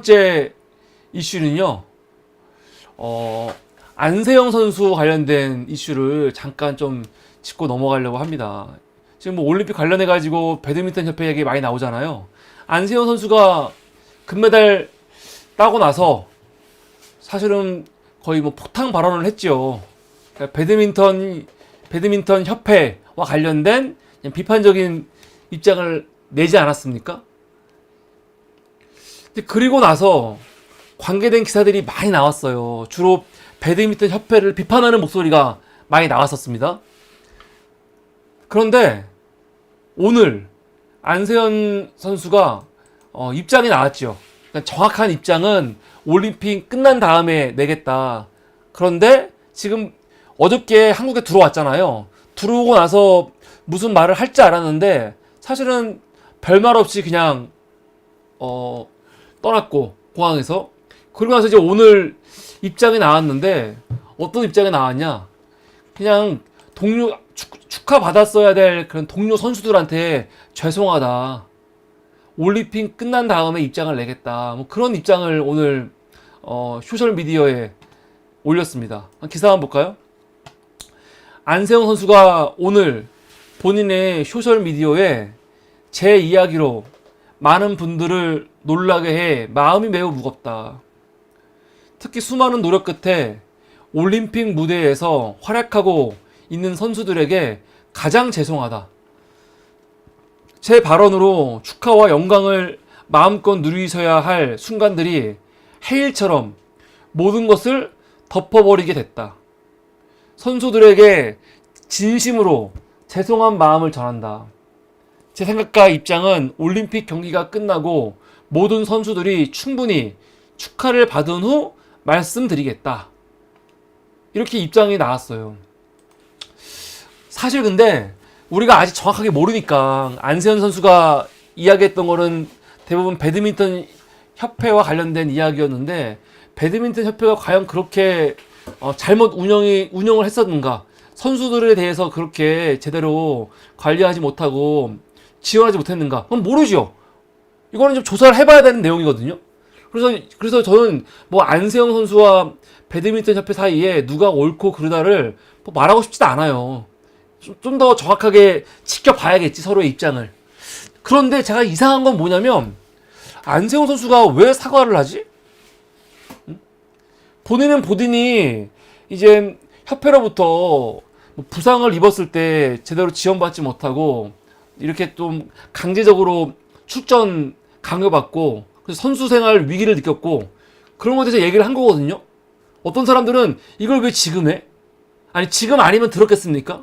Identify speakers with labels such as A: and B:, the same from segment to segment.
A: 번째 이슈는요. 어, 안세영 선수 관련된 이슈를 잠깐 좀 짚고 넘어가려고 합니다. 지금 뭐 올림픽 관련해 가지고 배드민턴 협회 얘기 많이 나오잖아요. 안세영 선수가 금메달 따고 나서 사실은 거의 뭐 폭탄 발언을 했죠. 그러니까 배드민턴 배드민턴 협회와 관련된 비판적인 입장을 내지 않았습니까? 그리고 나서 관계된 기사들이 많이 나왔어요. 주로 배드민턴 협회를 비판하는 목소리가 많이 나왔었습니다. 그런데 오늘 안세현 선수가 어, 입장이 나왔죠. 그러니까 정확한 입장은 올림픽 끝난 다음에 내겠다. 그런데 지금 어저께 한국에 들어왔잖아요. 들어오고 나서 무슨 말을 할줄 알았는데 사실은 별말 없이 그냥 어, 떠났고 공항에서 그리고 나서 이제 오늘 입장이 나왔는데 어떤 입장이 나왔냐? 그냥 동료 축, 축하 받았어야 될 그런 동료 선수들한테 죄송하다. 올림픽 끝난 다음에 입장을 내겠다. 뭐 그런 입장을 오늘 어, 소셜 미디어에 올렸습니다. 기사 한번 볼까요? 안세영 선수가 오늘 본인의 소셜 미디어에 제 이야기로 많은 분들을 놀라게 해 마음이 매우 무겁다. 특히 수많은 노력 끝에 올림픽 무대에서 활약하고 있는 선수들에게 가장 죄송하다. 제 발언으로 축하와 영광을 마음껏 누리셔야 할 순간들이 해일처럼 모든 것을 덮어버리게 됐다. 선수들에게 진심으로 죄송한 마음을 전한다. 제 생각과 입장은 올림픽 경기가 끝나고 모든 선수들이 충분히 축하를 받은 후 말씀드리겠다. 이렇게 입장이 나왔어요. 사실 근데 우리가 아직 정확하게 모르니까 안세현 선수가 이야기했던 거는 대부분 배드민턴 협회와 관련된 이야기였는데 배드민턴 협회가 과연 그렇게 어, 잘못 운영이 운영을 했었는가? 선수들에 대해서 그렇게 제대로 관리하지 못하고 지원하지 못했는가? 그건 모르죠. 이거는 좀 조사를 해봐야 되는 내용이거든요. 그래서 그래서 저는 뭐 안세영 선수와 배드민턴 협회 사이에 누가 옳고 그르다를 뭐 말하고 싶지도 않아요. 좀 더 정확하게 지켜봐야겠지 서로의 입장을. 그런데 제가 이상한 건 뭐냐면 안세영 선수가 왜 사과를 하지? 응? 본인은 본인이 이제 협회로부터 뭐 부상을 입었을 때 제대로 지원받지 못하고 이렇게 좀 강제적으로 출전 강요받고 그래서 선수 생활 위기를 느꼈고 그런 것에 대해서 얘기를 한 거거든요. 어떤 사람들은 이걸 왜 지금 해? 아니 지금 아니면 들었겠습니까?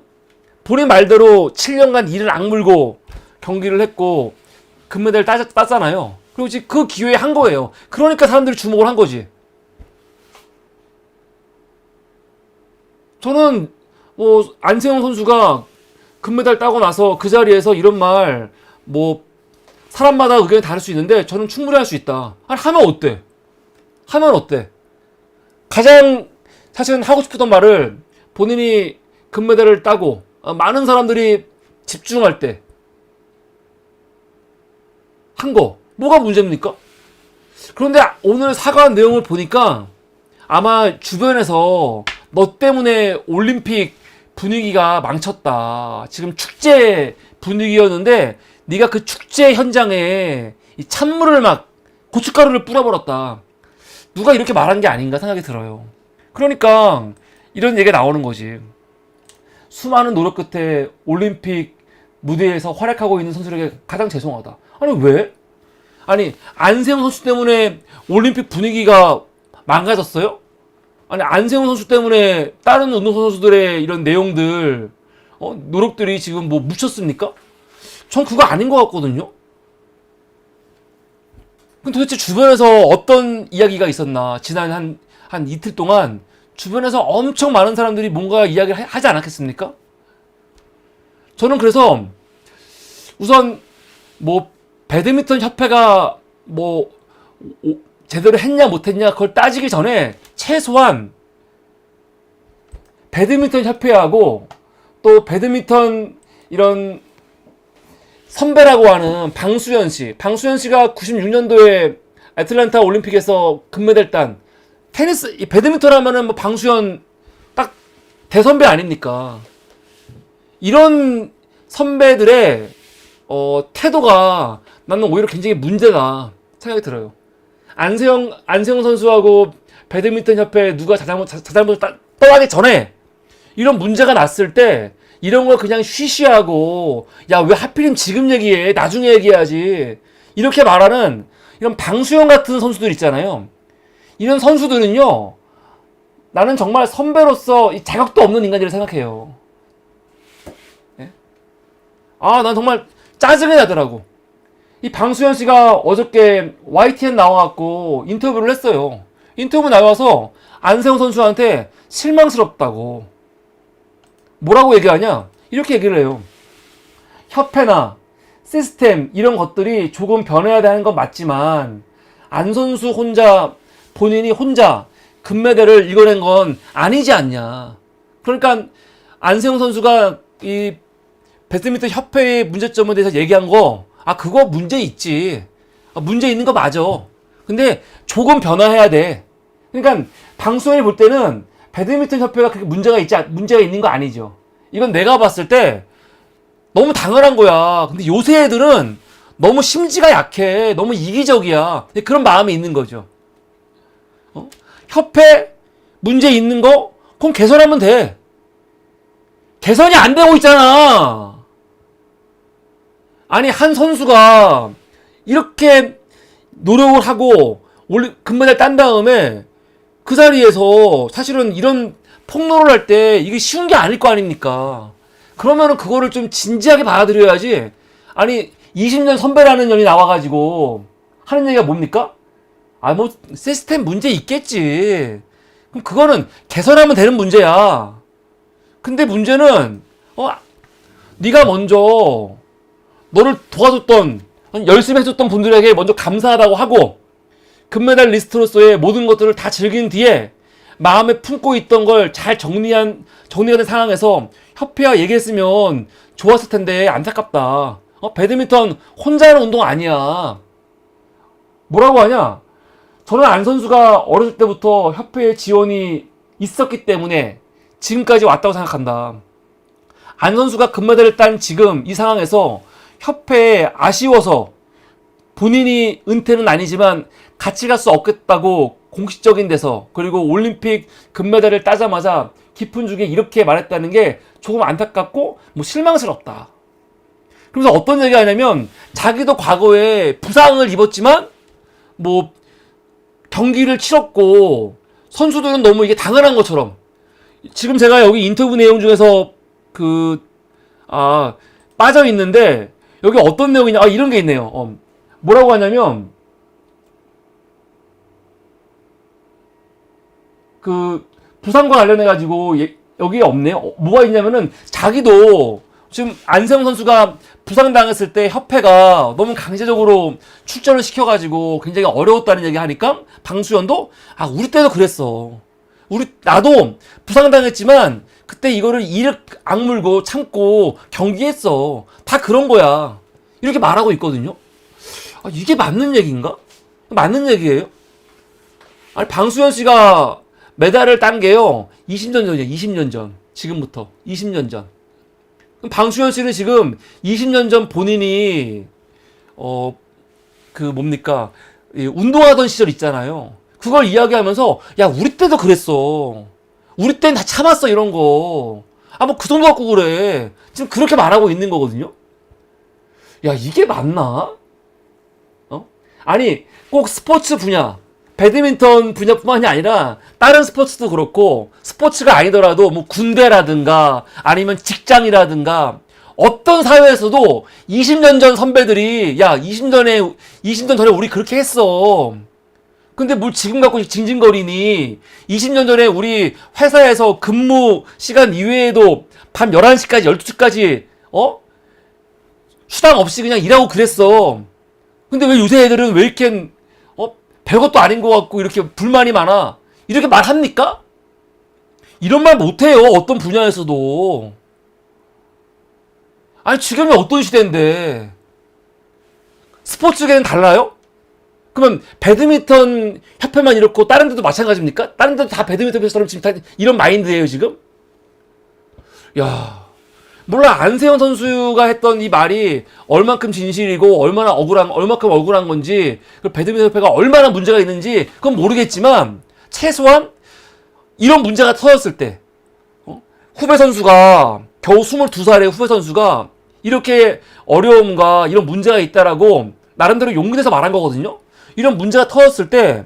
A: 본인 말대로 7년간 이를 악물고 경기를 했고 금메달 따, 땄잖아요. 그리고 지금 그 기회에 한 거예요. 그러니까 사람들이 주목을 한 거지. 저는 뭐 안세영 선수가 금메달 따고 나서 그 자리에서 이런 말 뭐 사람마다 의견이 다를 수 있는데 저는 충분히 할 수 있다. 아니 하면 어때? 하면 어때? 가장 사실은 하고 싶었던 말을 본인이 금메달을 따고 어, 많은 사람들이 집중할 때 한 거 뭐가 문제입니까? 그런데 오늘 사과한 내용을 보니까 아마 주변에서 너 때문에 올림픽 분위기가 망쳤다. 지금 축제 분위기였는데 네가 그 축제 현장에 이 찬물을 막 고춧가루를 뿌려버렸다. 누가 이렇게 말한 게 아닌가 생각이 들어요. 그러니까 이런 얘기가 나오는 거지. 수많은 노력 끝에 올림픽 무대에서 활약하고 있는 선수들에게 가장 죄송하다. 아니 왜? 아니 안세영 선수 때문에 올림픽 분위기가 망가졌어요? 아니 안세영 선수 때문에 다른 운동 선수들의 이런 내용들 어, 노력들이 지금 뭐 묻혔습니까? 전 그거 아닌 것 같거든요. 그럼 도대체 주변에서 어떤 이야기가 있었나? 지난 한, 한 이틀 동안 주변에서 엄청 많은 사람들이 뭔가 이야기를 하- 하지 않았겠습니까? 저는 그래서 우선 뭐 배드민턴 협회가 뭐 오- 제대로 했냐 못했냐 그걸 따지기 전에 최소한 배드민턴 협회하고 또 배드민턴 이런 선배라고 하는 방수현 씨, 방수현 씨가 96년도에 애틀란타 올림픽에서 금메달 딴 테니스 이 배드민턴 하면은 뭐 방수현 딱 대선배 아닙니까? 이런 선배들의 어, 태도가 나는 오히려 굉장히 문제다 생각이 들어요. 안세영 안세영 선수하고 배드민턴 협회 누가 자잘못 자- 자잘못 따- 떠나기 전에 이런 문제가 났을 때 이런 걸 그냥 쉬쉬하고 야 왜 하필이면 지금 얘기해 나중에 얘기해야지 이렇게 말하는 이런 방수영 같은 선수들 있잖아요. 이런 선수들은요 나는 정말 선배로서 이 자격도 없는 인간이라고 생각해요. 예? 아, 난 정말 짜증이 나더라고. 이 방수현 씨가 어저께 YTN 나와갖고 인터뷰를 했어요. 인터뷰 나와서 안세영 선수한테 실망스럽다고. 뭐라고 얘기하냐? 이렇게 얘기를 해요. 협회나 시스템 이런 것들이 조금 변해야 되는 건 맞지만 안 선수 혼자 본인이 혼자 금메달을 이겨낸 건 아니지 않냐. 그러니까 안세영 선수가 이 배드민턴 협회의 문제점에 대해서 얘기한 거, 아, 그거 문제 있지. 아, 문제 있는 거 맞아. 근데 조금 변화해야 돼. 그러니까 방송에 볼 때는 배드민턴 협회가 그렇게 문제가 있지, 않- 문제가 있는 거 아니죠. 이건 내가 봤을 때 너무 당연한 거야. 근데 요새 애들은 너무 심지가 약해. 너무 이기적이야. 그런 마음이 있는 거죠. 어? 협회 문제 있는 거? 그럼 개선하면 돼. 개선이 안 되고 있잖아. 아니, 한 선수가 이렇게 노력을 하고 올리, 금메달 딴 다음에 그 자리에서 사실은 이런 폭로를 할 때 이게 쉬운 게 아닐 거 아닙니까? 그러면은 그거를 좀 진지하게 받아들여야지. 아니, 20년 선배라는 년이 나와가지고 하는 얘기가 뭡니까? 아, 뭐, 시스템 문제 있겠지. 그럼 그거는 개선하면 되는 문제야. 근데 문제는, 어, 네가 먼저 너를 도와줬던, 열심히 해줬던 분들에게 먼저 감사하다고 하고, 금메달 리스트로서의 모든 것들을 다 즐긴 뒤에 마음에 품고 있던 걸 잘 정리한, 정리가 된 상황에서 협회와 얘기했으면 좋았을 텐데 안타깝다. 어, 배드민턴 혼자 하는 운동 아니야. 뭐라고 하냐? 저는 안 선수가 어렸을 때부터 협회의 지원이 있었기 때문에 지금까지 왔다고 생각한다. 안 선수가 금메달을 딴 지금 이 상황에서 협회에 아쉬워서 본인이 은퇴는 아니지만 같이 갈 수 없겠다고 공식적인 데서 그리고 올림픽 금메달을 따자마자 깊은 죽에 이렇게 말했다는 게 조금 안타깝고 뭐 실망스럽다. 그래서 어떤 얘기가 하냐면 자기도 과거에 부상을 입었지만 뭐 경기를 치렀고 선수들은 너무 이게 당연한 것처럼 지금 제가 여기 인터뷰 내용 중에서 그 아 빠져 있는데 여기 어떤 내용이냐 아 이런 게 있네요. 어, 뭐라고 하냐면 그 부상과 관련해 가지고 여기에 없네요. 어, 뭐가 있냐면은 자기도 지금 안세영 선수가 부상당했을 때 협회가 너무 강제적으로 출전을 시켜가지고 굉장히 어려웠다는 얘기 하니까 방수현도 아 우리 때도 그랬어. 우리 나도 부상당했지만 그때 이거를 이를 악물고 참고 경기했어. 다 그런 거야. 이렇게 말하고 있거든요. 아, 이게 맞는 얘기인가? 맞는 얘기예요? 아니 방수현 씨가 메달을 딴 게요. 20년 전이에요. 20년 전. 지금부터 20년 전. 방수현 씨는 지금 20년 전 본인이 어 그 뭡니까 이 운동하던 시절 있잖아요. 그걸 이야기하면서 야 우리 때도 그랬어. 우리 때는 다 참았어 이런 거. 아 뭐 그 정도 갖고 그래. 지금 그렇게 말하고 있는 거거든요. 야 이게 맞나? 어? 아니 꼭 스포츠 분야 배드민턴 분야뿐만이 아니라 다른 스포츠도 그렇고 스포츠가 아니더라도 뭐 군대라든가 아니면 직장이라든가 어떤 사회에서도 20년 전 선배들이 야 20년 전에 20년 전에 우리 그렇게 했어. 근데 뭘 지금 갖고 징징거리니 20년 전에 우리 회사에서 근무 시간 이외에도 밤 11시까지 12시까지 어? 수당 없이 그냥 일하고 그랬어. 근데 왜 요새 애들은 왜 이렇게 어 별것도 아닌 것 같고 이렇게 불만이 많아? 이렇게 말합니까? 이런 말 못해요. 어떤 분야에서도. 아니 지금이 어떤 시대인데 스포츠계는 달라요? 그러면 배드민턴 협회만 이렇고 다른 데도 마찬가지입니까? 다른 데도 다 배드민턴 협회처럼 지금 다 이런 마인드예요 지금? 야 몰라 안세현 선수가 했던 이 말이 얼만큼 진실이고 얼마나 억울한 얼마큼 억울한 건지 그 배드민턴 협회가 얼마나 문제가 있는지 그건 모르겠지만 최소한 이런 문제가 터졌을 때 어? 후배 선수가 겨우 22살의 후배 선수가 이렇게 어려움과 이런 문제가 있다라고 나름대로 용기 내서 말한 거거든요. 이런 문제가 터졌을 때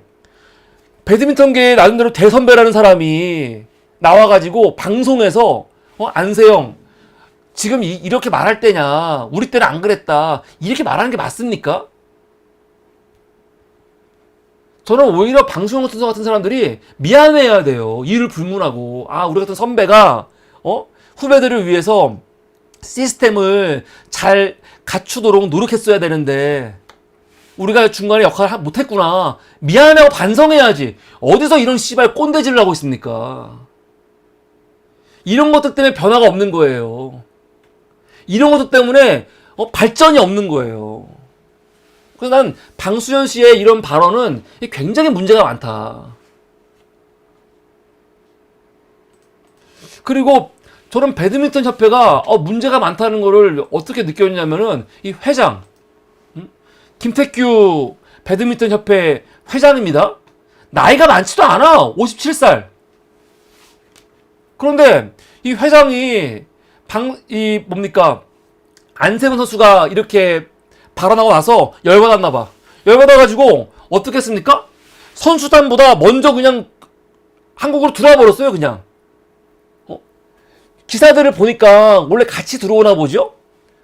A: 배드민턴계의 나름대로 대선배라는 사람이 나와가지고 방송에서 어, 안세영 지금 이, 렇게 말할 때냐 우리 때는 안 그랬다 이렇게 말하는 게 맞습니까? 저는 오히려 방송영 선수 같은 사람들이 미안해야 돼요 이를 불문하고 아 우리 같은 선배가 어 후배들을 위해서 시스템을 잘 갖추도록 노력했어야 되는데 우리가 중간에 역할을 하- 못했구나. 미안하고 반성해야지. 어디서 이런 씨발 꼰대질을 하고 있습니까? 이런 것들 때문에 변화가 없는 거예요. 이런 것들 때문에 어, 발전이 없는 거예요. 그래서 난 방수현 씨의 이런 발언은 굉장히 문제가 많다. 그리고 저는 배드민턴 협회가 어, 문제가 많다는 거를 어떻게 느꼈냐면은 이 회장 음? 김태규 배드민턴 협회 회장입니다. 나이가 많지도 않아. 57살. 그런데 이 회장이 방 이 뭡니까? 안세훈 선수가 이렇게 발언하고 나서 열받았나 봐. 열받아 가지고 어떻게 했습니까? 선수단보다 먼저 그냥 한국으로 들어와 버렸어요, 그냥. 기사들을 보니까 원래 같이 들어오나 보죠?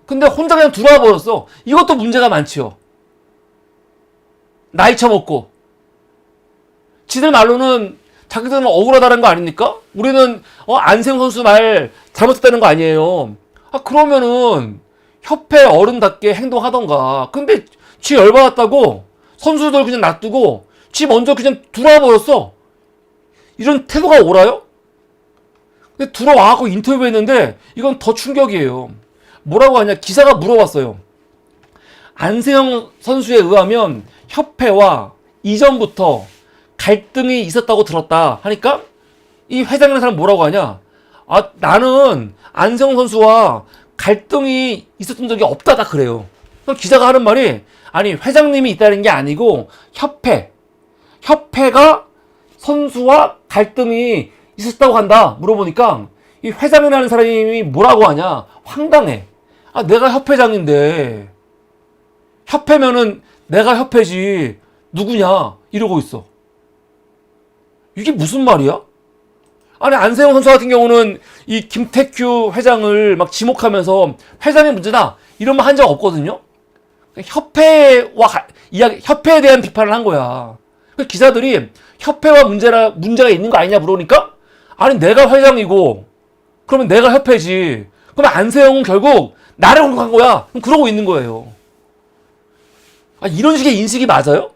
A: 근데 혼자 그냥 들어와 버렸어. 이것도 문제가 많지요. 나이 처먹고. 지들 말로는 자기들은 억울하다는 거 아닙니까? 우리는 어, 안세훈 선수 말 잘못했다는 거 아니에요. 아 그러면은 협회 어른답게 행동하던가. 근데 지 열받았다고 선수들 그냥 놔두고 지 먼저 그냥 들어와 버렸어. 이런 태도가 옳아요? 근데 들어와갖고 인터뷰했는데 이건 더 충격이에요. 뭐라고 하냐 기사가 물어봤어요. 안세영 선수에 의하면 협회와 이전부터 갈등이 있었다고 들었다 하니까 이 회장이라는 사람 뭐라고 하냐? 아 나는 안세영 선수와 갈등이 있었던 적이 없다다 그래요. 그럼 기자가 하는 말이 아니 회장님이 있다는 게 아니고 협회 협회가 선수와 갈등이 있었다고 한다 물어보니까 이 회장이라는 사람이 뭐라고 하냐 황당해 아 내가 협회장인데 협회면은 내가 협회지 누구냐 이러고 있어 이게 무슨 말이야? 아니 안세영 선수 같은 경우는 이 김태규 회장을 막 지목하면서 회장의 문제다 이런 말 한 적 없거든요 협회와 가- 이야기 협회에 대한 비판을 한 거야 그 기자들이 협회와 문제라 문제가 있는 거 아니냐 물어보니까 아니 내가 회장이고 그러면 내가 협회지. 그러면 안세영은 결국 나를 공격한 거야. 그러고 있는 거예요. 아, 이런 식의 인식이 맞아요?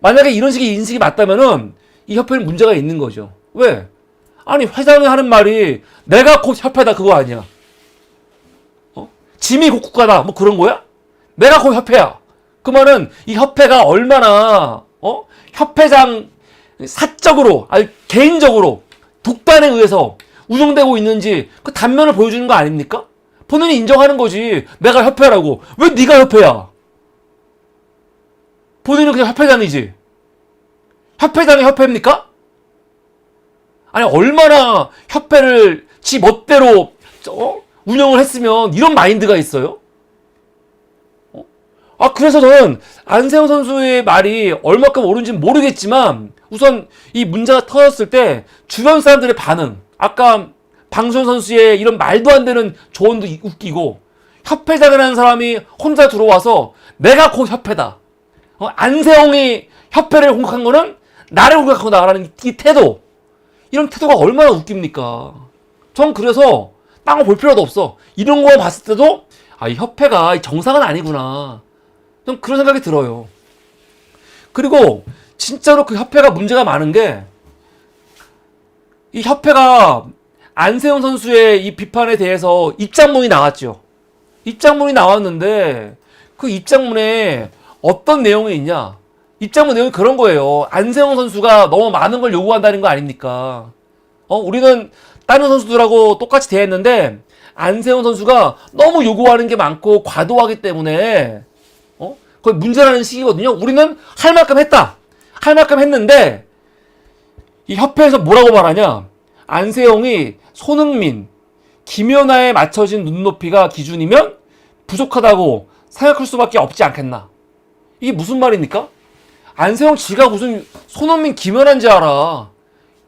A: 만약에 이런 식의 인식이 맞다면은 이 협회는 문제가 있는 거죠. 왜? 아니 회장이 하는 말이 내가 곧 협회다 그거 아니야. 어? 짐이 곧 국가다 뭐 그런 거야? 내가 곧 협회야. 그 말은 이 협회가 얼마나 어? 협회장 사적으로 아니 개인적으로 독단에 의해서 운영되고 있는지 그 단면을 보여주는 거 아닙니까? 본인이 인정하는 거지. 내가 협회라고. 왜 네가 협회야? 본인은 그냥 협회장이지. 협회장이 협회입니까? 아니 얼마나 협회를 지 멋대로 어? 운영을 했으면 이런 마인드가 있어요? 어? 아 그래서 저는 안세영 선수의 말이 얼마큼 옳은지는 모르겠지만 우선 이 문제가 터졌을 때 주변 사람들의 반응 아까 방송 선수의 이런 말도 안 되는 조언도 이- 웃기고 협회장이라는 사람이 혼자 들어와서 내가 곧 협회다 어, 안세영이 협회를 공격한 거는 나를 공격한 거다라는 이 태도. 이런 태도가 얼마나 웃깁니까? 전 그래서 딴 거 볼 필요도 없어. 이런 거 봤을 때도 아 이 협회가 정상은 아니구나. 좀 그런 생각이 들어요. 그리고 진짜로 그 협회가 문제가 많은 게 이 협회가 안세훈 선수의 이 비판에 대해서 입장문이 나왔죠. 입장문이 나왔는데 그 입장문에 어떤 내용이 있냐? 입장문 내용이 그런 거예요. 안세영 선수가 너무 많은 걸 요구한다는 거 아닙니까? 어, 우리는 다른 선수들하고 똑같이 대했는데 안세영 선수가 너무 요구하는 게 많고 과도하기 때문에 어? 거의 문제라는 시기거든요. 우리는 할 만큼 했다. 할 만큼 했는데 이 협회에서 뭐라고 말하냐? 안세영이 손흥민, 김연아에 맞춰진 눈높이가 기준이면 부족하다고 생각할 수밖에 없지 않겠나? 이게 무슨 말입니까? 안세영 지가 무슨 손흥민 김연아인지 알아.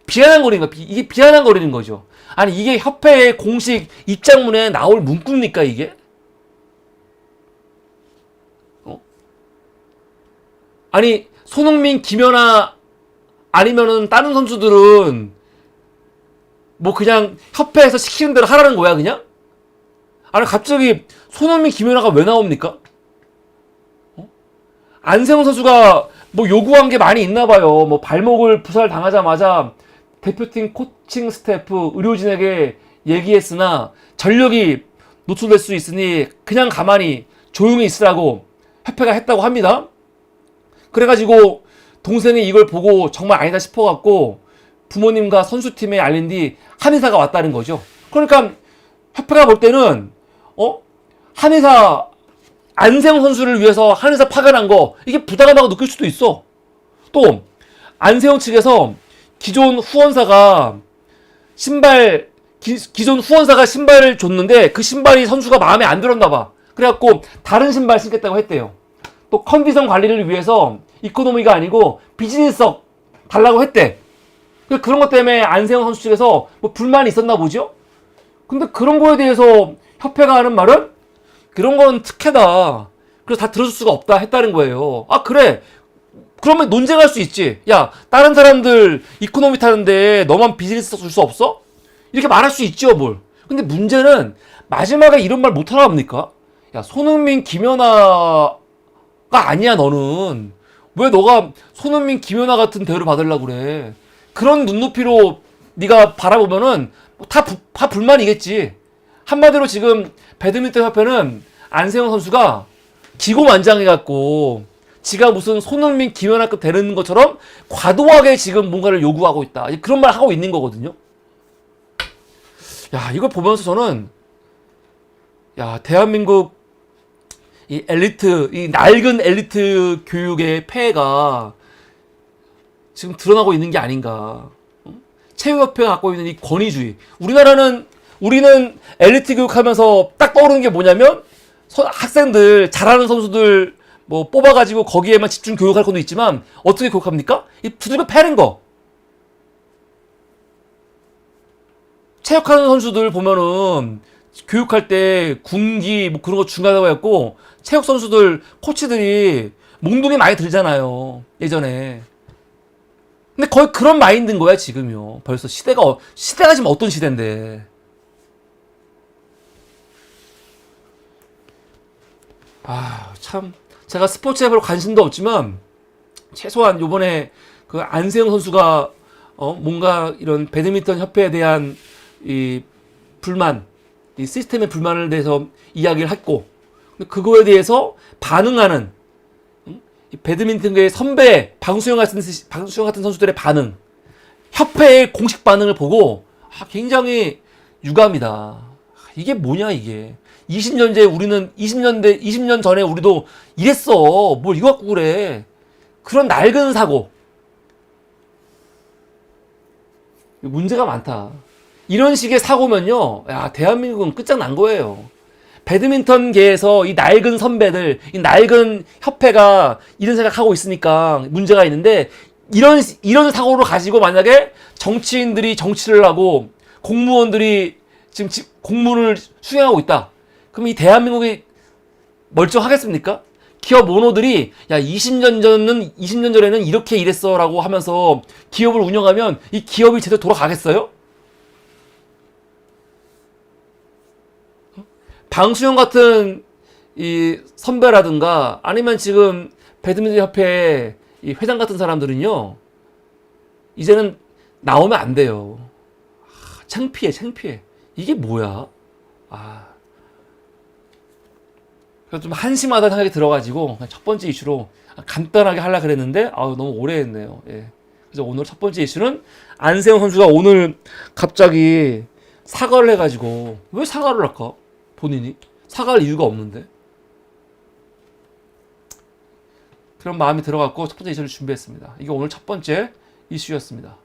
A: 비아냥거리는 거, 비- 이게 비아냥거리는 거죠. 아니, 이게 협회의 공식 입장문에 나올 문구입니까, 이게? 어? 아니, 손흥민, 김연아, 아니면은 다른 선수들은 뭐 그냥 협회에서 시키는 대로 하라는 거야, 그냥? 아니, 갑자기 손흥민, 김연아가 왜 나옵니까? 어? 안세영 선수가 뭐 요구한 게 많이 있나 봐요. 뭐 발목을 부살 당하자마자 대표팀 코칭 스태프 의료진에게 얘기했으나 전력이 노출될 수 있으니 그냥 가만히 조용히 있으라고 협회가 했다고 합니다. 그래가지고 동생이 이걸 보고 정말 아니다 싶어갖고 부모님과 선수팀에 알린 뒤 한의사가 왔다는 거죠. 그러니까 협회가 볼 때는 어 한의사 안세영 선수를 위해서 한의사 파견한 거 이게 부당하다고 느낄 수도 있어. 또 안세영 측에서 기존 후원사가 신발 기, 기존 후원사가 신발을 줬는데 그 신발이 선수가 마음에 안 들었나 봐. 그래갖고 다른 신발 신겠다고 했대요. 또 컨디션 관리를 위해서 이코노미가 아니고 비즈니스석 달라고 했대. 그 그런 것 때문에 안세영 선수 측에서 뭐 불만이 있었나 보죠. 근데 그런 거에 대해서 협회가 하는 말은 그런 건 특혜다. 그래서 다 들어줄 수가 없다 했다는 거예요. 아 그래. 그러면 논쟁할 수 있지. 야 다른 사람들 이코노미 타는데 너만 비즈니스 줄 수 없어? 이렇게 말할 수 있죠 뭘. 근데 문제는 마지막에 이런 말 못하나 합니까? 야 손흥민 김연아가 아니야 너는. 왜 너가 손흥민 김연아 같은 대우를 받으려고 그래. 그런 눈높이로 네가 바라보면은 뭐다, 부- 다 불만이겠지. 한마디로 지금 배드민턴 협회는 안세영 선수가 기고만장해갖고 지가 무슨 손흥민 김연아급 되는 것처럼 과도하게 지금 뭔가를 요구하고 있다. 그런 말 하고 있는 거거든요. 야 이걸 보면서 저는 야 대한민국 이 엘리트 이 낡은 엘리트 교육의 폐해가 지금 드러나고 있는 게 아닌가. 응? 체육협회가 갖고 있는 이 권위주의. 우리나라는 우리는 엘리트 교육하면서 딱 떠오르는 게 뭐냐면 선- 학생들 잘하는 선수들 뭐 뽑아가지고 거기에만 집중 교육할 것도 있지만 어떻게 교육합니까? 이 두들겨 패는 거. 체육하는 선수들 보면은 교육할 때 군기 뭐 그런 거 중요하다고 했고 체육 선수들 코치들이 몽둥이 많이 들잖아요 예전에 근데 거의 그런 마인드인 거야 지금요 벌써 시대가 어- 시대가 지금 어떤 시대인데 아 참 제가 스포츠에 별로 관심도 없지만 최소한 요번에 그 안세영 선수가 어 뭔가 이런 배드민턴 협회에 대한 이 불만 이 시스템의 불만을 대해서 이야기를 했고 그거에 대해서 반응하는 응? 이 배드민턴계의 선배 방수영 같은 스- 방수영 같은 선수들의 반응 협회의 공식 반응을 보고 아, 굉장히 유감이다. 아, 이게 뭐냐 이게 20년 전 우리는 20년대 20년 전에 우리도 이랬어. 뭘 이거 갖고 그래. 그런 낡은 사고 문제가 많다. 이런 식의 사고면요, 야, 대한민국은 끝장난 거예요. 배드민턴계에서 이 낡은 선배들, 이 낡은 협회가 이런 생각하고 있으니까 문제가 있는데, 이런, 이런 사고를 가지고 만약에 정치인들이 정치를 하고 공무원들이 지금 지- 공무를 수행하고 있다. 그럼 이 대한민국이 멀쩡하겠습니까? 기업 오너들이 야 20년 전은 20년 전에는 이렇게 일했어라고 하면서 기업을 운영하면 이 기업이 제대로 돌아가겠어요? 방수영 같은 이 선배라든가 아니면 지금 배드민턴 협회 이 회장 같은 사람들은요 이제는 나오면 안 돼요. 아, 창피해, 창피해. 이게 뭐야? 아 좀 한심하다는 생각이 들어가지고 첫 번째 이슈로 간단하게 하려 그랬는데 아우 너무 오래 했네요. 예. 그래서 오늘 첫 번째 이슈는 안세영 선수가 오늘 갑자기 사과를 해가지고 왜 사과를 할까? 본인이 사과할 이유가 없는데 그런 마음이 들어갔고 첫 번째 이슈를 준비했습니다. 이게 오늘 첫 번째 이슈였습니다.